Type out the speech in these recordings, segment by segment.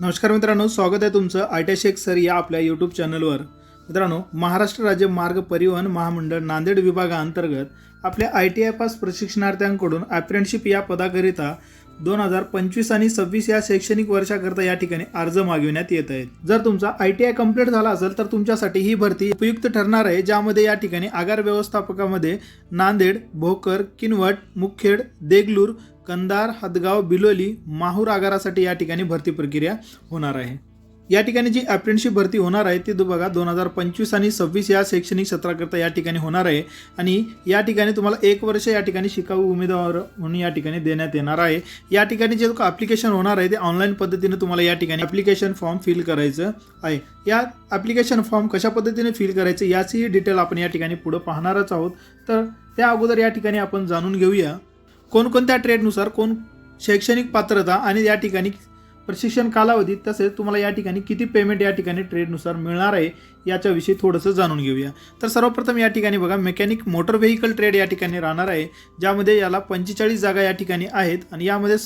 नमस्कार मित्रांनो स्वागत आहे तुमचं आय टी शेख सर या आपल्या यूट्यूब चॅनलवर. मित्रांनो महाराष्ट्र राज्य मार्ग परिवहन महामंडळ नांदेड विभागाअंतर्गत आपल्या आय टी आय पास प्रशिक्षणार्थ्यांकडून अप्रेंटशिप या पदाकरिता दोन हजार पंचवीस आणि सव्वीस या शैक्षणिक वर्षाकरता या ठिकाणी अर्ज मागविण्यात येत आहेत. जर तुमचा आय टी आय कंप्लीट झाला असेल तर तुमच्यासाठी ही भरती उपयुक्त ठरणार आहे ज्यामध्ये या ठिकाणी आगार व्यवस्थापकामध्ये नांदेड भोकर किनवट मुखेड देगलूर कंदार हदगाव बिलोली माहूर आगारासाठी या ठिकाणी भरती प्रक्रिया होणार आहे या ठिकाणी जी अप्रेंटशिप भरती होणार आहे ती दो- बघा दोन हजार पंचवीस आणि सव्वीस या शैक्षणिक सत्राकरता या ठिकाणी होणार आहे आणि या ठिकाणी तुम्हाला एक वर्ष या ठिकाणी शिकाऊ उमेदवार म्हणून या ठिकाणी देण्यात येणार आहे या ठिकाणी जे ॲप्लिकेशन होणार आहे ते ऑनलाईन पद्धतीने तुम्हाला या ठिकाणी ॲप्लिकेशन फॉर्म फिल करायचं आहे या ॲप्लिकेशन फॉर्म कशा पद्धतीने फिल करायचं याचीही डिटेल आपण या ठिकाणी पुढं पाहणारच आहोत तर त्या अगोदर या ठिकाणी आपण जाणून घेऊया कोणकोणत्या ट्रेडनुसार कोण शैक्षणिक पात्रता आणि या ठिकाणी प्रशिक्षण कालावधी तसेच तुम्हाला या ठिकाणी किती पेमेंट या ठिकाणी ट्रेडनुसार मिळणार आहे याच्याविषयी थोडंसं जाणून घेऊया. तर सर्वप्रथम या ठिकाणी बघा मेकॅनिक मोटर व्हेकल ट्रेड या ठिकाणी राहणार आहे ज्यामध्ये याला पंचेचाळीस जागा या ठिकाणी आहेत आणि यामध्ये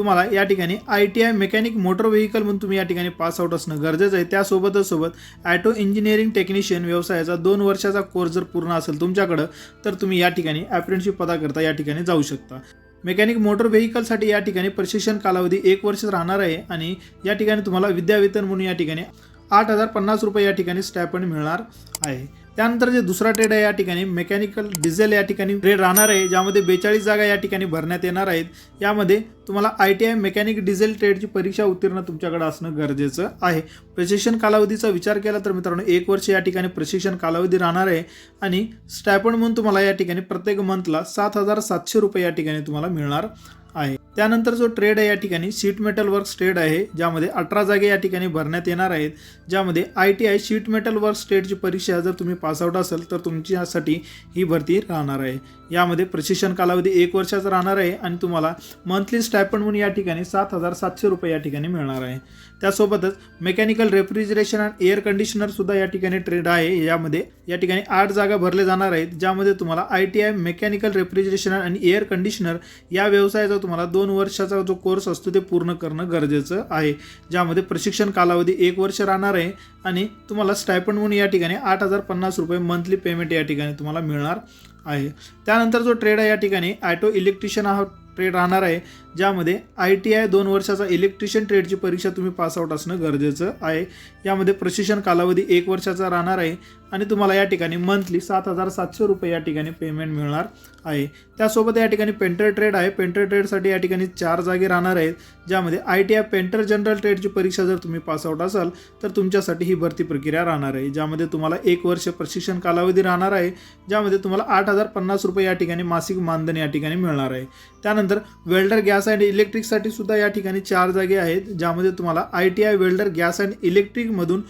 तुम्हाला या ठिकाणी I T I mechanic motor vehicle म्हणून तुम्ही या ठिकाणी पास आउट असणं गरजेचं आहे. त्यासोबतच सोबत ॲटो इंजिनिअरिंग टेक्निशियन व्यवसायाचा दोन वर्षाचा कोर्स जर पूर्ण असेल तुमच्याकडं तर तुम्ही या ठिकाणी अप्रेंटिसशिप पदाकरता या ठिकाणी जाऊ शकता. मेकॅनिक मोटर व्हेकलसाठी या ठिकाणी प्रशिक्षण कालावधी एक वर्ष राहणार आहे आणि या ठिकाणी तुम्हाला विद्यावेतन म्हणून या ठिकाणी आठ हजार पन्नास रुपये या ठिकाणी स्टॅपन मिळणार आहे. त्यानंतर जे दुसरा ट्रेड आहे या ठिकाणी मेकॅनिकल डिझेल या ठिकाणी ट्रेड राहणार आहे ज्यामध्ये बेचाळीस जागा या ठिकाणी भरण्यात येणार आहेत. यामध्ये तुम्हाला I T I mechanic diesel ट्रेडची परीक्षा उत्तीर्ण तुमच्याकडे असणं गरजेचं आहे. प्रशिक्षण कालावधीचा विचार केला तर मित्रांनो एक वर्ष या ठिकाणी प्रशिक्षण कालावधी राहणार आहे आणि स्टॅपंड म्हणून तुम्हाला या ठिकाणी प्रत्येक मंथला सात हजार सातशे रुपये या ठिकाणी तुम्हाला मिळणार आहे. त्यानंतर जो ट्रेड आहे या ठिकाणी शीट मेटल वर्क ट्रेड आहे ज्यामध्ये अठरा जागे या ठिकाणी भरण्यात येणार आहेत ज्यामध्ये I T I sheet metal work ट्रेडची परीक्षा जर तुम्ही पासआउट असेल तर तुमच्यासाठी ही भरती राहणार आहे. यामध्ये प्रशिक्षण कालावधी एक वर्षाचा राहणार आहे आणि तुम्हाला मंथली स्टॅपंड म्हणून या ठिकाणी सात हजार सातशे रुपये या ठिकाणी मिळणार आहे. त्यासोबतच mechanical refrigeration and air conditioner सुद्धा या ठिकाणी ट्रेड आहे. यामध्ये या ठिकाणी आठ जागा भरले जाणार आहेत ज्यामध्ये तुम्हाला I T I mechanical refrigeration आणि एअर कंडिशनर या व्यवसायाचा तुम्हाला दोन वर्षाचा जो कोर्स असतो ते पूर्ण करणं गरजेचं आहे. ज्यामध्ये प्रशिक्षण कालावधी एक वर्ष राहणार आहे आणि तुम्हाला स्टायपंड म्हणून या ठिकाणी आठ हजार पन्नास रुपये मंथली पेमेंट या ठिकाणी तुम्हाला मिळणार आहे. त्यानंतर जो ट्रेड आहे या ठिकाणी ॲटो इलेक्ट्रिशियन हा ट्रेड राहणार आहे. ज्यामध्ये आय टी आय दोन वर्षाचा इलेक्ट्रिशियन ट्रेडची परीक्षा तुम्ही पासआउट असणं गरजेचं आहे. यामध्ये प्रशिक्षण कालावधी एक वर्षाचा राहणार आहे आणि तुम्हाला या ठिकाणी मंथली सात हजार सातशे रुपये या ठिकाणी पेमेंट मिळणार आहे. त्यासोबत या ठिकाणी पेंटर ट्रेड आहे. पेंटर ट्रेडसाठी या ठिकाणी चार जागे राहणार आहेत. ज्यामध्ये I T I painter general ट्रेडची परीक्षा जर तुम्ही पासआउट असाल तर तुमच्यासाठी ही भरती प्रक्रिया राहणार आहे. ज्यामध्ये तुम्हाला एक वर्ष प्रशिक्षण कालावधी राहणार आहे. ज्यामध्ये तुम्हाला आठ हजार पन्नास रुपये या ठिकाणी मासिक मानधन या ठिकाणी मिळणार आहे. त्यानंतर वेल्डर गॅस अँड इलेक्ट्रिकसाठी सुद्धा या ठिकाणी चार जागे आहेत ज्यामध्ये तुम्हाला I T I welder gas and इलेक्ट्रिकमधून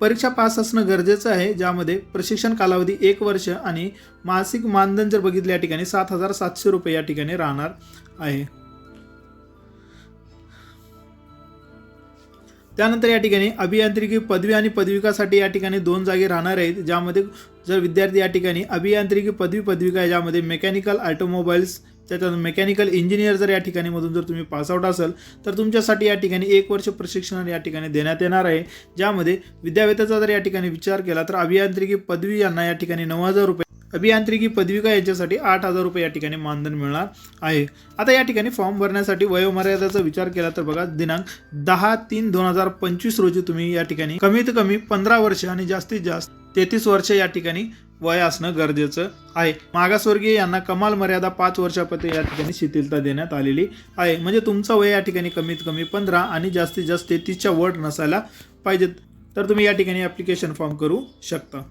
परीक्षा पास असणं गरजेचं आहे ज्यामध्ये प्रशिक्षण कालावधी एक वर्ष आणि मासिक मानधन जर बघितलं या ठिकाणी सात हजार सातशे रुपये या ठिकाणी राहणार आहे. त्यानंतर या ठिकाणी अभियांत्रिकी पदवी आणि पदविकासाठी या ठिकाणी दोन जागे राहणार आहेत ज्यामध्ये जर विद्यार्थी या ठिकाणी अभियांत्रिकी पदवी पदविका आहे ज्यामध्ये मेकॅनिकल ऑटोमोबाईल्स त्याच्यानंतर मेकॅनिकल इंजिनियर जर या ठिकाणी मधून जर तुम्ही पासआउट असाल तर तुमच्यासाठी या ठिकाणी एक वर्ष प्रशिक्षण या ठिकाणी देण्यात येणार आहे. ज्यामध्ये विद्यावेताचा जर या ठिकाणी विचार केला तर अभियांत्रिकी पदवी यांना या ठिकाणी नऊ हजार रुपये अभियांत्रिकी पदविका याच्यासाठी आठ हजार रुपये या ठिकाणी मानधन मिळणार आहे. आता या ठिकाणी फॉर्म भरण्यासाठी वयोमर्यादेचा विचार केला तर बघा दिनांक दहा तीन दोन हजार पंचवीस रोजी तुम्ही या ठिकाणी कमीत कमी पंधरा वर्ष आणि जास्तीत जास्त तेहतीस वर्ष या ठिकाणी वय असणं गरजेचं आहे. मागासवर्गीय यांना कमाल मर्यादा पाच वर्षापर्यंत या ठिकाणी शिथिलता देण्यात आलेली आहे. म्हणजे तुमचं वय या ठिकाणी कमीत कमी पंधरा आणि जास्तीत जास्त तेहतीसच्या वर नसायला पाहिजेत. तर तुम्ही या ठिकाणी ॲप्लिकेशन फॉर्म करू शकता.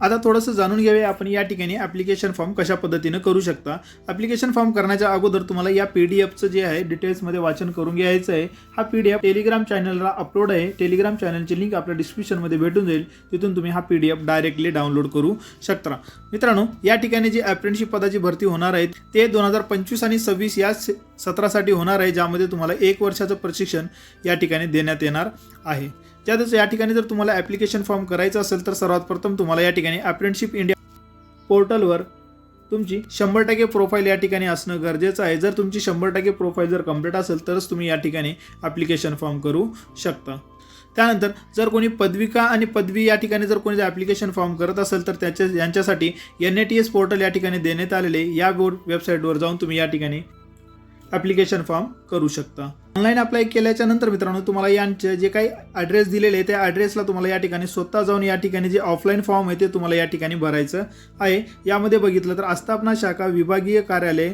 आता थोडंसं जाणून घेऊया आपण या ठिकाणी ॲप्लिकेशन फॉर्म कशा पद्धतीनं करू शकता. ॲप्लिकेशन फॉर्म करण्याच्या अगोदर तुम्हाला या पी डी एफचं जे आहे डिटेल्समध्ये वाचन करून घ्यायचं आहे. हा पी डी एफ टेलिग्राम चॅनलला अपलोड आहे. टेलिग्राम चॅनलची लिंक आपल्या डिस्क्रिप्शनमध्ये भेटून जाईल. तिथून तुम्ही हा P D F directly download करू शकता. मित्रांनो या ठिकाणी जी अप्रेंटिसशिप पदाची भरती होणार आहे ते दोन हजार पंचवीस आणि सव्वीस या सत्रासाठी होणार आहे ज्यामध्ये तुम्हाला एक वर्षाचं प्रशिक्षण या ठिकाणी देण्यात येणार आहे. त्यातच या ठिकाणी जर तुम्हाला ॲप्लिकेशन फॉर्म करायचं असेल तर सर्वात प्रथम तुम्हाला या ठिकाणी अप्रेंटिसशिप इंडिया पोर्टलवर तुमची शंभर टक्के प्रोफाईल या ठिकाणी असणं गरजेचं आहे. जर तुमची शंभर टक्के प्रोफाईल जर कंप्लीट असेल तरच तुम्ही या ठिकाणी ॲप्लिकेशन फॉर्म करू शकता. त्यानंतर जर कोणी पदविका आणि पदवी या ठिकाणी जर कोणी ॲप्लिकेशन फॉर्म करत असेल तर त्याच्या यांच्यासाठी N A T S portal या ठिकाणी देण्यात आलेले या वेबसाईटवर जाऊन तुम्ही या ठिकाणी ॲप्लिकेशन फॉर्म करू शकता. ऑनलाईन अप्लाय केल्याच्यानंतर मित्रांनो तुम्हाला यांचे जे काही ॲड्रेस दिलेले आहे त्या ॲड्रेसला तुम्हाला या ठिकाणी स्वतः जाऊन या ठिकाणी जे ऑफलाईन फॉर्म आहे ते तुम्हाला या ठिकाणी भरायचं आहे. यामध्ये बघितलं तर आस्थापना शाखा विभागीय कार्यालय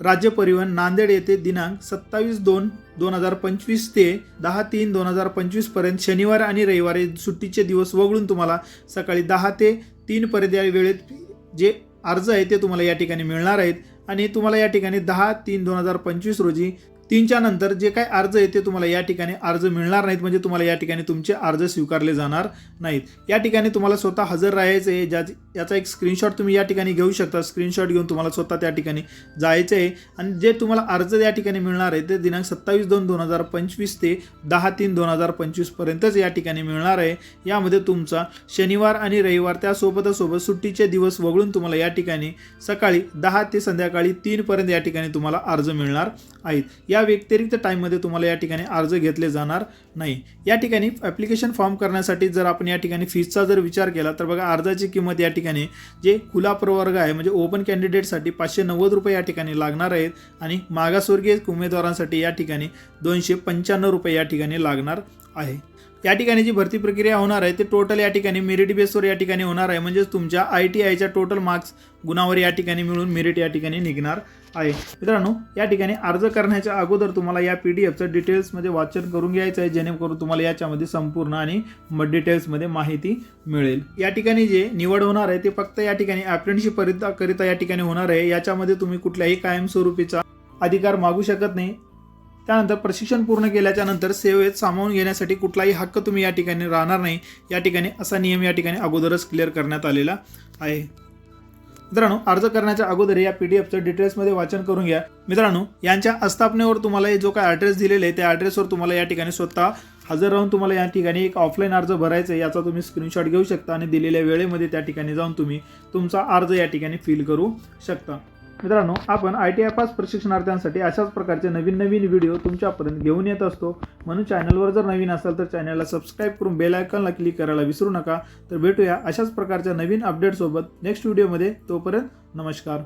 राज्य परिवहन नांदेड येथे दिनांक सत्तावीस दोन दोन हजार पंचवीस ते दहा तीन दोन हजार पंचवीसपर्यंत शनिवार आणि रविवारी सुट्टीचे दिवस वगळून तुम्हाला सकाळी दहा ते तीनपर्यंत या वेळेत जे अर्ज आहे ते तुम्हाला या ठिकाणी मिळणार आहेत. आणि तुम्हाला या ठिकाणी दहा तीन दोन हजार पंचवीस रोजी तीनच्या नंतर जे काही अर्ज आहे ते तुम्हाला या ठिकाणी अर्ज मिळणार नाहीत म्हणजे तुम्हाला या ठिकाणी तुमचे अर्ज स्वीकारले जाणार नाहीत. या ठिकाणी तुम्हाला स्वतः हजर राहायचं आहे ज्या याचा एक स्क्रीनशॉट तुम्ही या ठिकाणी घेऊ शकता. स्क्रीनशॉट घेऊन तुम्हाला स्वतः त्या ठिकाणी जायचं आहे. आणि जे तुम्हाला अर्ज या ठिकाणी मिळणार आहे ते दिनांक सत्तावीस दोन दोन हजार पंचवीस ते दहा तीन दोन हजार पंचवीसपर्यंतच या ठिकाणी मिळणार आहे. यामध्ये तुमचा शनिवार आणि रविवार त्यासोबतच सोबत सुट्टीचे दिवस वगळून तुम्हाला या ठिकाणी सकाळी दहा ते संध्याकाळी तीनपर्यंत या ठिकाणी तुम्हाला अर्ज मिळणार आहेत. या व्यतिरिक्त टाईममध्ये तुम्हाला या ठिकाणी अर्ज घेतले जाणार नाही. या ठिकाणी ॲप्लिकेशन फॉर्म करण्यासाठी जर आपण या ठिकाणी फीजचा जर विचार केला तर बघा अर्जाची किंमत या ठिकाणी जे खुला प्रवर्ग आहे म्हणजे ओपन कॅन्डिडेटसाठी पाचशे नव्वद रुपये या ठिकाणी लागणार आहेत आणि मागासवर्गीय उमेदवारांसाठी या ठिकाणी दोनशे पंच्याण्णव रुपये या ठिकाणी लागणार आहे. या ठिकाणी जी भरती प्रक्रिया होणार आहे ते टोटल या ठिकाणी मेरिट बेसवर या ठिकाणी होणार आहे. म्हणजेच तुमच्या आय टी आयच्या टोटल मार्क्स गुणावर या ठिकाणी मिळून मेरिट या ठिकाणी निघणार आहे. मित्रांनो या ठिकाणी अर्ज करण्याच्या अगोदर तुम्हाला या पी डी एफचं डिटेल्समध्ये वाचन करून घ्यायचं आहे जेणेकरून तुम्हाला याच्यामध्ये संपूर्ण आणि म- डिटेल्समध्ये माहिती मिळेल. या ठिकाणी जे निवड होणार आहे ते फक्त या ठिकाणी अप्रेंटिसशिप करिता या ठिकाणी होणार आहे. याच्यामध्ये तुम्ही कुठल्याही कायमस्वरूपीचा अधिकार मागू शकत नाही. त्यानंतर प्रशिक्षण पूर्ण केल्याच्यानंतर सेवेत सामावून घेण्यासाठी कुठलाही हक्क तुम्ही या ठिकाणी राहणार नाही. या ठिकाणी असा नियम या ठिकाणी अगोदरच क्लिअर करण्यात आलेला आहे. मित्रांनो अर्ज करण्याच्या अगोदर या पी डी एफचं डिटेल्समध्ये वाचन करून घ्या. मित्रांनो यांच्या आस्थापनेवर तुम्हाला हे जो काय ॲड्रेस दिलेला आहे त्या ॲड्रेसवर तुम्हाला या ठिकाणी स्वतः हजर राहून तुम्हाला या ठिकाणी एक ऑफलाईन अर्ज भरायचा आहे याचा तुम्ही स्क्रीनशॉट घेऊ शकता आणि दिलेल्या वेळेमध्ये त्या ठिकाणी जाऊन तुम्ही तुमचा अर्ज या ठिकाणी फिल करू शकता. मित्रांनो आपण आय टी आय पास प्रशिक्षणार्थ्यांसाठी अशाच प्रकारचे नवीन नवीन व्हिडिओ तुमच्यापर्यंत घेऊन येत असतो. म्हणून चॅनलवर जर नवीन असाल तर चॅनलला सबस्क्राईब करून बेल आयकॉनला क्लिक करायला विसरू नका. तर भेटूया अशाच प्रकारच्या नवीन अपडेटसोबत नेक्स्ट व्हिडिओमध्ये. तोपर्यंत नमस्कार.